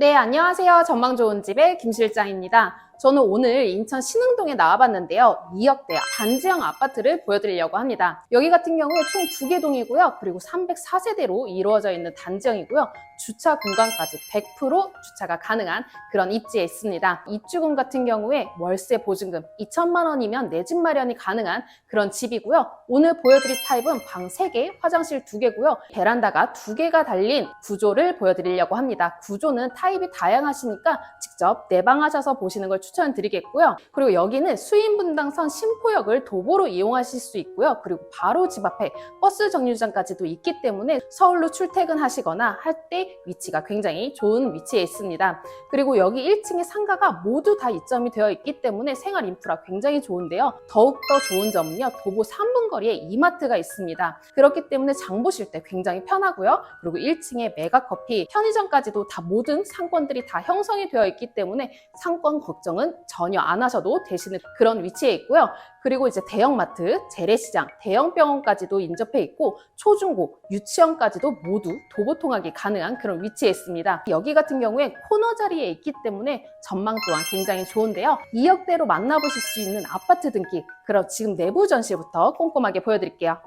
네, 안녕하세요. 전망 좋은 집의 김 실장입니다. 저는 오늘 인천 신흥동에 나와봤는데요. 2억대 단지형 아파트를 보여드리려고 합니다. 여기 같은 경우에 총 두 개 동이고요. 그리고 304세대로 이루어져 있는 단지형이고요. 주차 공간까지 100% 주차가 가능한 그런 입지에 있습니다. 입주금 같은 경우에 월세 보증금 2천만 원이면 내 집 마련이 가능한 그런 집이고요. 오늘 보여드릴 타입은 방 3개, 화장실 2개고요. 베란다가 2개가 달린 구조를 보여드리려고 합니다. 구조는 타입이 다양하시니까 직접 내방하셔서 보시는 걸 추천드리겠고요. 그리고 여기는 수인분당선 심포역을 도보로 이용하실 수 있고요. 그리고 바로 집 앞에 버스 정류장까지도 있기 때문에 서울로 출퇴근하시거나 할 때 위치가 굉장히 좋은 위치에 있습니다. 그리고 여기 1층에 상가가 모두 다 이점이 되어 있기 때문에 생활 인프라 굉장히 좋은데요. 더욱더 좋은 점은요. 도보 3분 거리에 이마트가 있습니다. 그렇기 때문에 장 보실 때 굉장히 편하고요. 그리고 1층에 메가커피, 편의점까지도 다 모든 상권들이 다 형성이 되어 있기 때문에 상권 걱정은 전혀 안 하셔도 되시는 그런 위치에 있고요. 그리고 이제 대형마트, 재래시장, 대형병원까지도 인접해 있고 초중고, 유치원까지도 모두 도보 통학이 가능한 그런 위치에 있습니다. 여기 같은 경우에 코너 자리에 있기 때문에 전망 또한 굉장히 좋은데요. 2억대로 만나보실 수 있는 아파트 등기 그럼 지금 내부 전시부터 꼼꼼하게 보여드릴게요.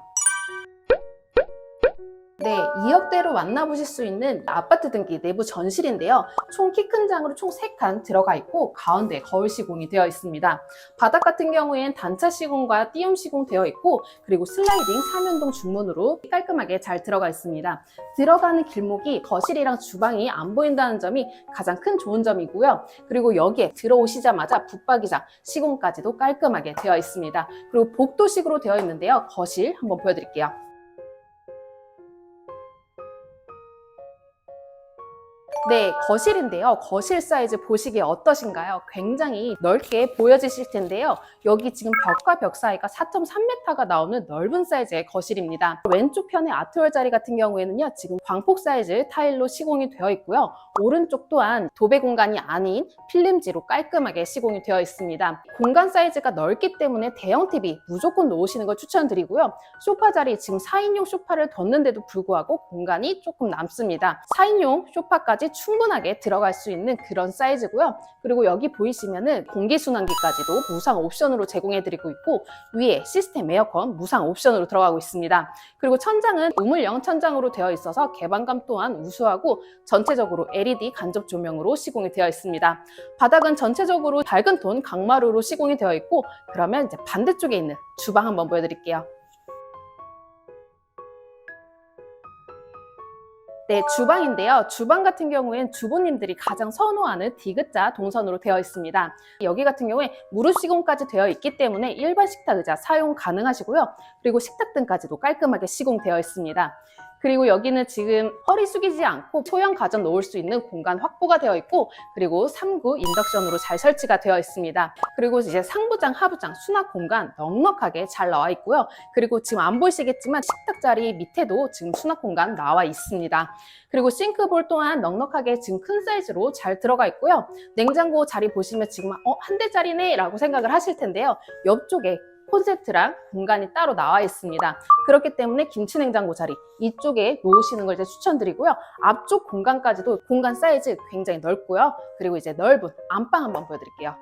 네, 2억대로 만나보실 수 있는 아파트 등기 내부 전실인데요. 총 키 큰 장으로 총 3칸 들어가 있고 가운데 거울 시공이 되어 있습니다. 바닥 같은 경우엔 단차 시공과 띄움 시공 되어 있고 그리고 슬라이딩 3연동 중문으로 깔끔하게 잘 들어가 있습니다. 들어가는 길목이 거실이랑 주방이 안 보인다는 점이 가장 큰 좋은 점이고요. 그리고 여기에 들어오시자마자 붙박이장 시공까지도 깔끔하게 되어 있습니다. 그리고 복도식으로 되어 있는데요. 거실 한번 보여드릴게요. 네, 거실인데요. 거실 사이즈 보시기에 어떠신가요? 굉장히 넓게 보여지실 텐데요. 여기 지금 벽과 벽 사이가 4.3m가 나오는 넓은 사이즈의 거실입니다. 왼쪽 편의 아트월 자리 같은 경우에는요, 지금 광폭 사이즈 타일로 시공이 되어 있고요. 오른쪽 또한 도배 공간이 아닌 필름지로 깔끔하게 시공이 되어 있습니다. 공간 사이즈가 넓기 때문에 대형 TV 무조건 놓으시는 걸 추천드리고요. 소파 자리 지금 4인용 소파를 뒀는데도 불구하고 공간이 조금 남습니다. 4인용 소파까지 충분하게 들어갈 수 있는 그런 사이즈고요. 그리고 여기 보이시면은 공기순환기까지도 무상 옵션으로 제공해드리고 있고 위에 시스템 에어컨 무상 옵션으로 들어가고 있습니다. 그리고 천장은 우물형 천장으로 되어 있어서 개방감 또한 우수하고 전체적으로 LED 간접 조명으로 시공이 되어 있습니다. 바닥은 전체적으로 밝은 톤 강마루로 시공이 되어 있고 그러면 이제 반대쪽에 있는 주방 한번 보여드릴게요. 네, 주방인데요. 주방 같은 경우엔 주부님들이 가장 선호하는 디귿자 동선으로 되어 있습니다. 여기 같은 경우에 무릎 시공까지 되어 있기 때문에 일반 식탁 의자 사용 가능하시고요. 그리고 식탁 등까지도 깔끔하게 시공되어 있습니다. 그리고 여기는 지금 허리 숙이지 않고 소형 가전 놓을 수 있는 공간 확보가 되어 있고 그리고 3구 인덕션으로 잘 설치가 되어 있습니다. 그리고 이제 상부장, 하부장, 수납 공간 넉넉하게 잘 나와 있고요. 그리고 지금 안 보이시겠지만 식탁 자리 밑에도 지금 수납 공간 나와 있습니다. 그리고 싱크볼 또한 넉넉하게 지금 큰 사이즈로 잘 들어가 있고요. 냉장고 자리 보시면 지금 어, 한 대짜리네 라고 생각을 하실 텐데요. 옆쪽에 콘센트랑 공간이 따로 나와 있습니다. 그렇기 때문에 김치냉장고 자리 이쪽에 놓으시는 걸 추천드리고요. 앞쪽 공간까지도 공간 사이즈 굉장히 넓고요. 그리고 이제 넓은 안방 한번 보여드릴게요.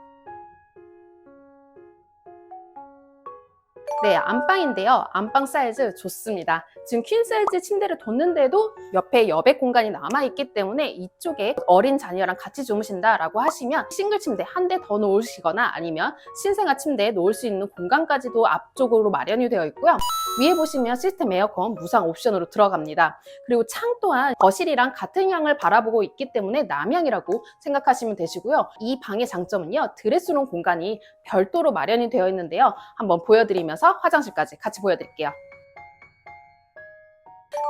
네, 안방인데요. 안방 사이즈 좋습니다. 지금 퀸 사이즈 침대를 뒀는데도 옆에 여백 공간이 남아있기 때문에 이쪽에 어린 자녀랑 같이 주무신다라고 하시면 싱글 침대 한 대 더 놓으시거나 아니면 신생아 침대에 놓을 수 있는 공간까지도 앞쪽으로 마련이 되어 있고요. 위에 보시면 시스템 에어컨 무상 옵션으로 들어갑니다. 그리고 창 또한 거실이랑 같은 향을 바라보고 있기 때문에 남향이라고 생각하시면 되시고요. 이 방의 장점은요. 드레스룸 공간이 별도로 마련이 되어 있는데요. 한번 보여드리면 서 화장실까지 같이 보여드릴게요.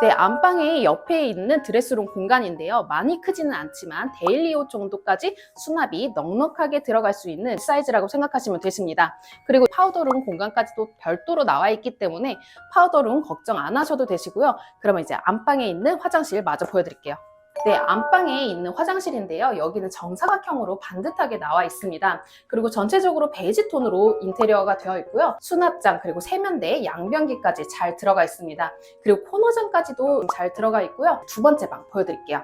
네, 안방의 옆에 있는 드레스룸 공간인데요. 많이 크지는 않지만 데일리 옷 정도까지 수납이 넉넉하게 들어갈 수 있는 사이즈라고 생각하시면 되십니다. 그리고 파우더룸 공간까지도 별도로 나와 있기 때문에 파우더룸 걱정 안 하셔도 되시고요. 그러면 이제 안방에 있는 화장실 마저 보여드릴게요. 네, 안방에 있는 화장실인데요. 여기는 정사각형으로 반듯하게 나와 있습니다. 그리고 전체적으로 베이지 톤으로 인테리어가 되어 있고요. 수납장 그리고 세면대, 양변기까지 잘 들어가 있습니다. 그리고 코너장까지도 잘 들어가 있고요. 두 번째 방 보여드릴게요.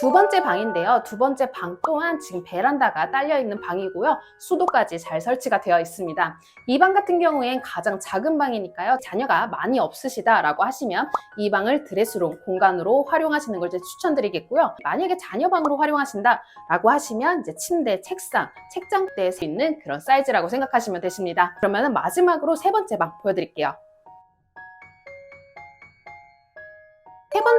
두 번째 방인데요. 두 번째 방 또한 지금 베란다가 딸려 있는 방이고요. 수도까지 잘 설치가 되어 있습니다. 이 방 같은 경우엔 가장 작은 방이니까요. 자녀가 많이 없으시다라고 하시면 이 방을 드레스룸 공간으로 활용하시는 걸 이제 추천드리겠고요. 만약에 자녀 방으로 활용하신다라고 하시면 이제 침대, 책상, 책장대에 서 있는 그런 사이즈라고 생각하시면 되십니다. 그러면 마지막으로 세 번째 방 보여드릴게요.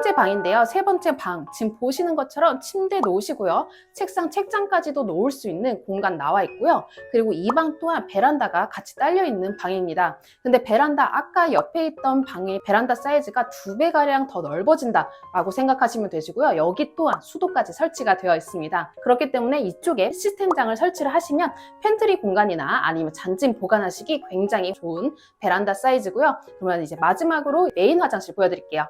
번째 방인데요. 세 번째 방. 지금 보시는 것처럼 침대 놓으시고요. 책상, 책장까지도 놓을 수 있는 공간 나와 있고요. 그리고 이 방 또한 베란다가 같이 딸려 있는 방입니다. 근데 베란다, 아까 옆에 있던 방의 베란다 사이즈가 두 배가량 더 넓어진다라고 생각하시면 되시고요. 여기 또한 수도까지 설치가 되어 있습니다. 그렇기 때문에 이쪽에 시스템장을 설치를 하시면 팬트리 공간이나 아니면 잔짐 보관하시기 굉장히 좋은 베란다 사이즈고요. 그러면 이제 마지막으로 메인 화장실 보여드릴게요.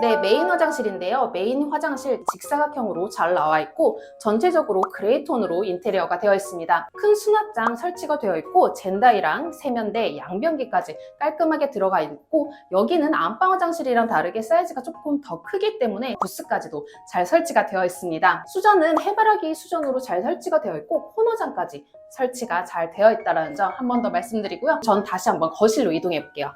네, 메인 화장실인데요. 메인 화장실 직사각형으로 잘 나와 있고 전체적으로 그레이 톤으로 인테리어가 되어 있습니다. 큰 수납장 설치가 되어 있고 젠다이랑 세면대, 양변기까지 깔끔하게 들어가 있고 여기는 안방 화장실이랑 다르게 사이즈가 조금 더 크기 때문에 부스까지도 잘 설치가 되어 있습니다. 수전은 해바라기 수전으로 잘 설치가 되어 있고 코너장까지 설치가 잘 되어 있다는 점 한 번 더 말씀드리고요. 전 다시 한번 거실로 이동해 볼게요.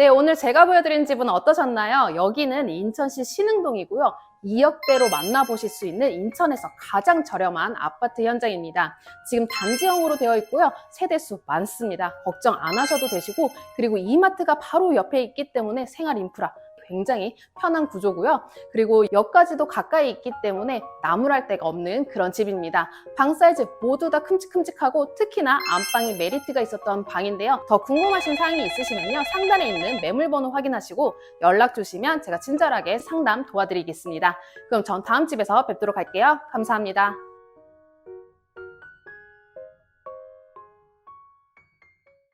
네, 오늘 제가 보여드린 집은 어떠셨나요? 여기는 인천시 신흥동이고요. 2억대로 만나보실 수 있는 인천에서 가장 저렴한 아파트 현장입니다. 지금 단지형으로 되어 있고요. 세대수 많습니다. 걱정 안 하셔도 되시고, 그리고 이마트가 바로 옆에 있기 때문에 생활 인프라 굉장히 편한 구조고요. 그리고 역까지도 가까이 있기 때문에 나무랄 데가 없는 그런 집입니다. 방 사이즈 모두 다 큼직큼직하고 특히나 안방이 메리트가 있었던 방인데요. 더 궁금하신 사항이 있으시면요. 상단에 있는 매물번호 확인하시고 연락 주시면 제가 친절하게 상담 도와드리겠습니다. 그럼 전 다음 집에서 뵙도록 할게요. 감사합니다.